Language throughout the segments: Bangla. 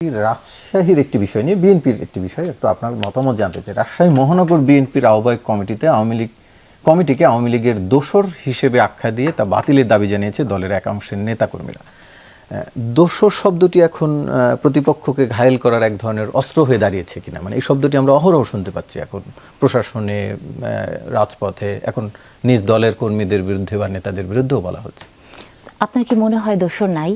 রাজশাহীর একটি বিষয় নিয়ে, বিএনপির একটি বিষয়, একটু আপনার মতামত জানতে চাই। রাজশাহী মহানগর বিএনপির আহ্বায়ক কমিটিতে আওয়ামী লীগ, কমিটিকে আওয়ামী লীগের দোসর হিসেবে আখ্যা দিয়ে তা বাতিলের দাবি জানিয়েছে দলের একাংশের নেতাকর্মীরা। দোসর শব্দটি এখন প্রতিপক্ষকে ঘায়েল করার এক ধরনের অস্ত্র হয়ে দাঁড়িয়েছে কিনা? মানে এই শব্দটি আমরা অহরহ শুনতে পাচ্ছি এখন প্রশাসনে রাজপথে, এখন নিজ দলের কর্মীদের বিরুদ্ধে বা নেতাদের বিরুদ্ধেও বলা হচ্ছে। আপনার কি মনে হয় দোষর নাই?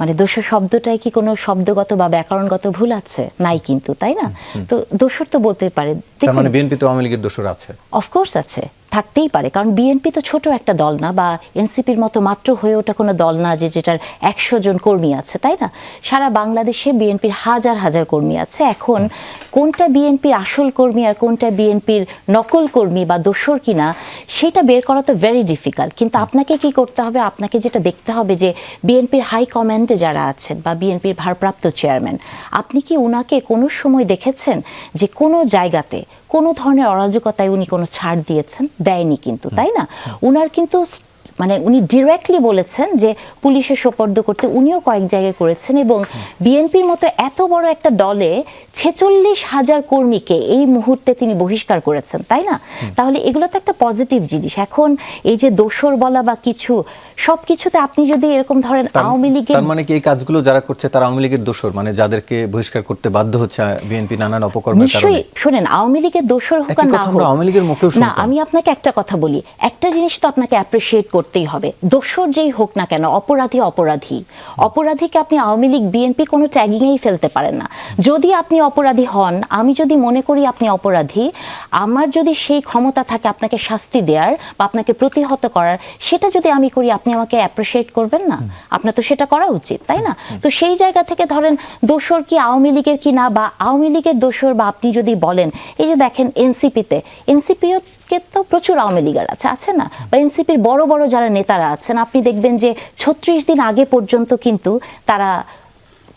মানে দোষর শব্দটাই কি কোনো শব্দগত বা ব্যাকরণগত ভুল আছে? নাই কিন্তু তাই না? তো দোষর তো বলতে পারে। তার মানে বিএনপি তো আওয়ামী লীগের দোষর আছে। অফকোর্স আছে। থাকতেই পারে। কারণ বিএনপি তো ছোট একটা দল না বা এনসিপির মতো মাত্র হয়ে ওঠা কোনো দল না যে যেটার একশো জন কর্মী আছে, তাই না? সারা বাংলাদেশে বিএনপির হাজার হাজার কর্মী আছে। এখন কোনটা বিএনপির আসল কর্মী আর কোনটা বিএনপির নকল কর্মী বা দোসর কিনা, সেটা বের করা তো ভেরি ডিফিকাল্ট কিন্তু আপনাকে কি করতে হবে? আপনাকে যেটা দেখতে হবে যে বিএনপির হাই কমান্ডে যারা আছেন বা বিএনপির ভারপ্রাপ্ত চেয়ারম্যান আপনি কি উনাকে কোনো সময় দেখেছেন যে কোনো জায়গাতে কোনো ধরনের অরাজকতায় উনি কোনো ছাড় দিয়েছেন? দেয়নি কিন্তু তাই না? উনার কিন্তু মানে উনি ডিরেক্টলি বলেছেন যে পুলিশে সোপর্দ করতে উনিও কয়েক জায়গায় করেছেন এবং বিএনপির মতো এত বড় একটা দলে ছেচল্লিশ হাজার কর্মীকে এই মুহূর্তে তিনি বহিষ্কার করেছেন তাই না? তাহলে এগুলো তো একটা পজিটিভ জিনিস। এখন এই যে দোসর বলা বা কিছু সব কিছুতে আপনি যদি এরকম ধরেন আওয়ামী লীগের তার মানে কি এই কাজগুলো যারা করছে তারা আওয়ামী লীগের দোষর? মানে যাদেরকে বহিষ্কার করতে বাধ্য হচ্ছে বিএনপি নানান অপকর্মের কারণে। নিশ্চয়ই শোনেন আওয়ামী লীগের দোষর হোক না হোক আওয়ামী লীগের মুখেও না আমি আপনাকে একটা কথা বলি। একটা জিনিস তো আপনাকে অ্যাপ্রিসিয়েট করতেই হবে। দোষর যেই হোক না কেন, অপরাধী অপরাধী। অপরাধীকে আপনি আওয়ামী লীগ, বিএনপি কোনো ট্যাগিংয়েই ফেলতে পারেন না। যদি আপনি অপরাধী হন, আমি যদি মনে করি আপনি অপরাধী, আমার যদি সেই ক্ষমতা থাকে আপনাকে শাস্তি দেওয়ার বা আপনাকে প্রতিহত করার, সেটা যদি আমি করি, আপনি আমাকে অ্যাপ্রিসিয়েট করবেন না? আপনার তো সেটা করা উচিত, তাই না? তো সেই জায়গা থেকে ধরেন দোসর কি আওয়ামী লীগের কি না, বা আওয়ামী লীগের দোসর বা আপনি যদি বলেন, এই যে দেখেন এনসিপিতে এনসিপিকে তো প্রচুর আওয়ামী লীগের আছে আছে না? বা এনসিপির বড় বড় যারা নেতারা আছেন। আপনি দেখবেন যে ছত্রিশ দিন আগে পর্যন্ত কিন্তু তারা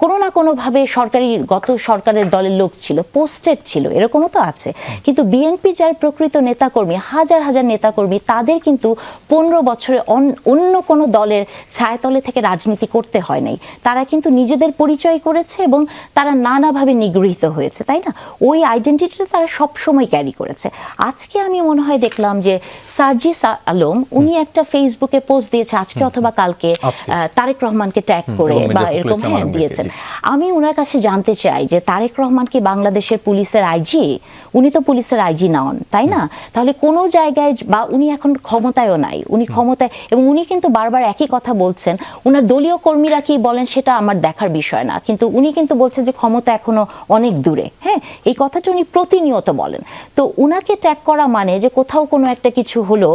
কোনো না কোনোভাবে সরকারি গত সরকারের দলের লোক ছিল পোস্টেড ছিল এরকমও তো আছে। কিন্তু বিএনপি যার প্রকৃত নেতাকর্মী হাজার হাজার নেতাকর্মী তাদের কিন্তু পনেরো বছরে অন্য কোনো দলের ছায়াতলে থেকে রাজনীতি করতে হয় নাই। তারা কিন্তু নিজেদের পরিচয় করেছে এবং তারা নানাভাবে নিগৃহীত হয়েছে তাই না? ওই আইডেন্টিটিটা তারা সবসময় ক্যারি করেছে। আজকে আমি মনে হয় দেখলাম যে সার্জিস আলম উনি একটা ফেসবুকে পোস্ট দিয়েছে আজকে অথবা কালকে তারেক রহমানকে ট্যাগ করে বা এরকম হ্যাঁ দিয়েছেন। আমি ওনার কাছে জানতে চাই যে তারেক রহমান কি বাংলাদেশের পুলিশের আইজি? উনি তো পুলিশের আইজি নন, তাই না? তাহলে কোনো জায়গায় বা উনি এখন ক্ষমতায়ও নাই, উনি ক্ষমতায় এবং উনি কিন্তু বারবার একই কথা বলছেন ওনার দলীয় কর্মীরা কি বলেন সেটা আমার দেখার বিষয় না, কিন্তু উনি কিন্তু বলছেন যে ক্ষমতা এখনও অনেক দূরে হ্যাঁ? এই কথাটা উনি প্রতিনিয়ত বলেন। তো উনাকে ট্যাগ করা মানে যে কোথাও কোনো একটা কিছু হলো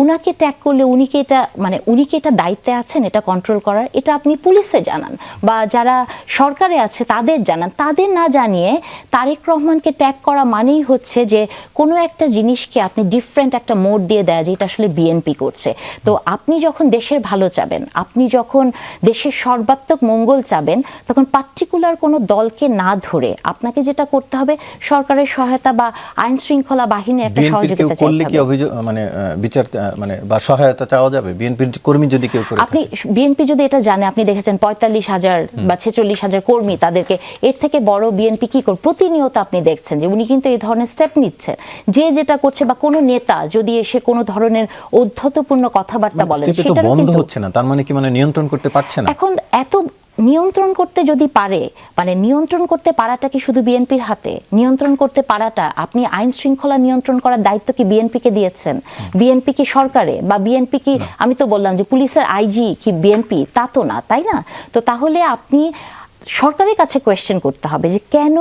উনাকে ট্যাগ করলে উনি কি এটা মানে উনি কি এটা দায়িত্বে আছেন এটা কন্ট্রোল করার এটা আপনি পুলিশে জানান বা যারা সরকারে আছে তাদের জানান। তাদের না জানিয়ে তারেক রহমানকে ট্যাগ করা মানেই হচ্ছে যে কোনো একটা জিনিসকে আপনি ডিফারেন্ট একটা মোড দিয়ে দেয় যে এটা আসলে বিএনপি করছে। তো আপনি যখন দেশের ভালো চাবেন আপনি যখন দেশের সর্বাত্মক মঙ্গল চাবেন তখন পার্টিকুলার কোনো দলকে না ধরে আপনাকে যেটা করতে হবে সরকারের সহায়তা বা আইন শৃঙ্খলা বাহিনীর একটা সহযোগিতা চাইতে হবে। মানে বিচার মানে বা সহায়তা চাওয়া যাবে? বিএনপির কর্মী যদি কেউ করে আপনি বিএনপি যদি এটা জানে আপনি দেখেছেন পঁয়তাল্লিশ হাজার বা ছেচল্লিশ হাজার কর্মী তাদেরকে এর থেকে বড় বিএনপি কি করে প্রতিনিয়ত আপনি দেখছেন যে উনি কিন্তু এই ধরনের স্টেপ নিচ্ছেন। যে যেটা করছে বা কোনো নেতা যদি এসে কোনো ধরনের অধ্যতপূর্ণ কথাবার্তা মানে বলেন স্টেপে তো বন্ধ হচ্ছে না তার মানে কি মানে নিয়ন্ত্রণ করতে পারছে না? এখন এত নিয়ন্ত্রণ করতে যদি পারে মানে নিয়ন্ত্রণ করতে পারাটা কি শুধু বিএনপির হাতে? নিয়ন্ত্রণ করতে পারাটা আপনি আইন শৃঙ্খলা নিয়ন্ত্রণ করার দায়িত্ব কি বিএনপিকে দিয়েছেন? বিএনপি কি সরকারে? বা বিএনপি কি আমি তো বললাম যে পুলিশের আইজি কি বিএনপি? তা তো না তাই না? তো তাহলে আপনি সরকারের কাছে কোয়েশ্চেন করতে হবে যে কেন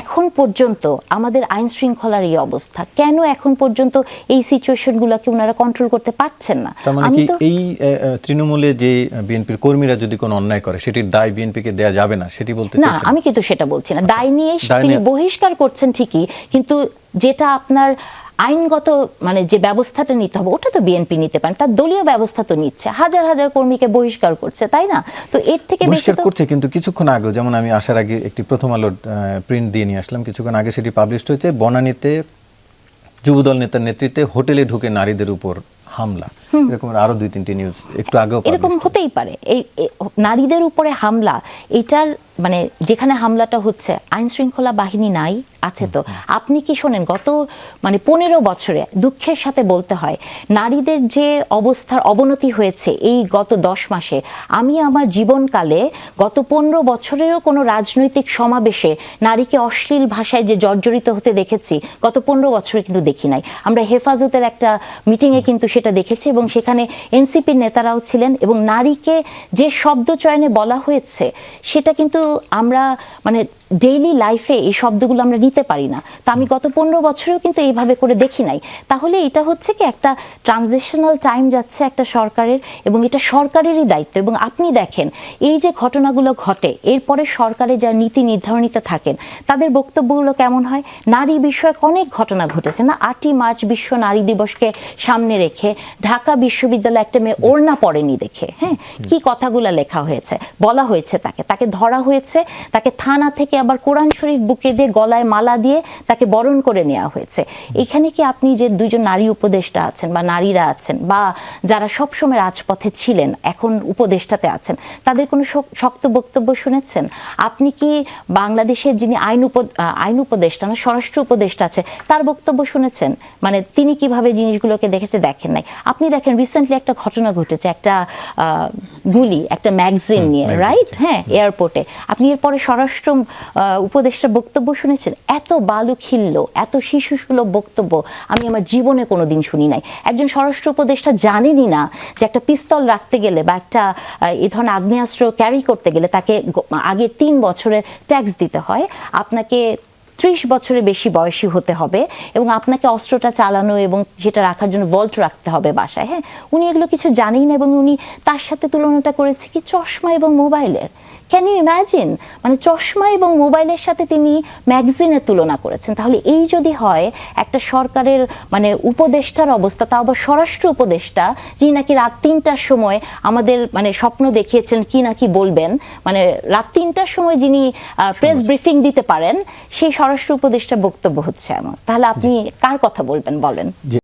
এখন পর্যন্ত আমাদের আইন শৃঙ্খলার এই অবস্থা? কেন এখন পর্যন্ত এই সিচুয়েশনগুলোকে ওনারা কন্ট্রোল করতে পারছেন না? মানে আমি তো এই তৃণমূলে যে বিএনপির কর্মীরা যদি কোনো অন্যায় করে সেটির দায় বিএনপিকে দেয়া যাবে না সেটি বলতে না আমি কিন্তু সেটা বলছি না। দায় নিয়ে তিনি নিয়ে- বহিষ্কার করছেন ঠিকই কিন্তু যেটা আপনার আইনগত মানে যে ব্যবস্থাটা নিতে হবে ওটা তো বিএনপি নিতে পারেন। তার দলীয় ব্যবস্থা তো নিচ্ছে। হাজার হাজার কর্মীকে বহিষ্কার করছে তাই না? তো এর থেকে বহিষ্কার করছে কিন্তু কিছুক্ষণ আগে যেমন আমি আসার আগে একটি প্রথম আলোর প্রিন্ট দিয়ে নিয়ে আসলাম কিছুক্ষণ আগে সেটি পাবলিশ হয়েছে। বনানীতে যুবদল নেতার নেতৃত্বে হোটেলে ঢুকে নারীদের উপর হামলা। এরকম আরও দুই তিনটি নিউজ একটু আগেও এরকম হতেই পারে। এই নারীদের উপরে হামলা এটার মানে যেখানে হামলাটা হচ্ছে আইন শৃঙ্খলা বাহিনী নাই আছে তো। আপনি কি শোনেন গত মানে পনেরো বছরে দুঃখের সাথে বলতে হয় নারীদের যে অবস্থার অবনতি হয়েছে এই গত দশ মাসে আমি আমার জীবনকালে গত পনেরো বছরেরও কোনো রাজনৈতিক সমাবেশে নারীকে অশ্লীল ভাষায় যে জর্জরিত হতে দেখেছি গত পনেরো বছরে কিন্তু দেখি নাই। আমরা হেফাজতের একটা মিটিংয়ে কিন্তু সেটা দেখেছি এবং সেখানে এনসিপির নেতারাও ছিলেন এবং নারীকে যে শব্দ চয়নে বলা হয়েছে সেটা কিন্তু আমরা মানে ডেইলি লাইফে এই শব্দগুলো আমরা নিতে পারি না। তো আমি গত পনেরো বছরেও কিন্তু এইভাবে করে দেখি নাই। তাহলে এটা হচ্ছে কি একটা ট্রানজিশনাল টাইম যাচ্ছে একটা সরকারের এবং এটা সরকারেরই দায়িত্ব। এবং আপনি দেখেন, এই যে ঘটনাগুলো ঘটে, এরপরে সরকারে যা নীতি নির্ধারণীতে থাকেন, তাদের বক্তব্যগুলো কেমন হয়? নারী বিষয়ক অনেক ঘটনা ঘটেছে না? আটই মার্চ বিশ্ব নারী দিবসকে সামনে রেখে ঢাকা বিশ্ববিদ্যালয়ে একটা মেয়ে ওড়না পড়েনি দেখে হ্যাঁ? কি কথাগুলো লেখা হয়েছে, বলা হয়েছে তাকে। তাকে ধরা হয়েছে, তাকে থানা থেকে আবার কোরআন শরীফ বুকে দিয়ে গলায় মালা দিয়ে তাকে বরণ করে নেওয়া হয়েছে। এখানে কি আপনি যে দুজন নারী উপদেষ্টা আছেন বা নারীরা আছেন বা যারা সবসময় রাজপথে ছিলেন এখন উপদেষ্টাতে আছেন তাদের কোনো শক্ত বক্তব্য শুনেছেন? আপনি কি বাংলাদেশের যিনি আইন উপ আইন উপদেষ্টা না স্বরাষ্ট্র উপদেষ্টা আছে তার বক্তব্য শুনেছেন? মানে তিনি কীভাবে জিনিসগুলোকে দেখেছে দেখেন নাই। আপনি দেখেন রিসেন্টলি একটা ঘটনা ঘটেছে একটা গুলি একটা ম্যাগজিন নিয়ে রাইট হ্যাঁ এয়ারপোর্টে আপনি এরপরে স্বরাষ্ট্র উপদেষ্টার বক্তব্য শুনেছেন, এত বালু খিল্ল, এত শিশুসুলভ বক্তব্য আমি আমার জীবনে কোনো দিন শুনি নাই। একজন স্বরাষ্ট্র উপদেষ্টা জানেনই না যে একটা পিস্তল রাখতে গেলে বা একটা এই ধরনের আগ্নেয়াস্ত্র ক্যারি করতে গেলে তাকে আগের তিন বছরের ট্যাক্স দিতে হয়, আপনাকে ত্রিশ বছরের বেশি বয়সী হতে হবে এবং আপনাকে অস্ত্রটা চালানো এবং সেটা রাখার জন্য ভল্ট রাখতে হবে বাসায় হ্যাঁ? উনি এগুলো কিছু জানেই না এবং উনি তার সাথে তুলনাটা করেছে কি চশমা এবং মোবাইলের ক্যান ইউ ইম্যাজিন মানে চশমা এবং মোবাইলের সাথে তিনি ম্যাগাজিনের তুলনা করেছেন। তাহলে এই যদি হয় একটা সরকারের মানে উপদেষ্টার অবস্থা তাও আবার স্বরাষ্ট্র উপদেষ্টা যিনি নাকি রাত তিনটার সময় আমাদের মানে স্বপ্ন দেখিয়েছেন কি নাকি বলবেন মানে রাত তিনটার সময় যিনি প্রেস ব্রিফিং দিতে পারেন সেই স্বরাষ্ট্র উপদেষ্টার বক্তব্য হচ্ছে এমন। তাহলে আপনি কার কথা বলবেন বলেন? যে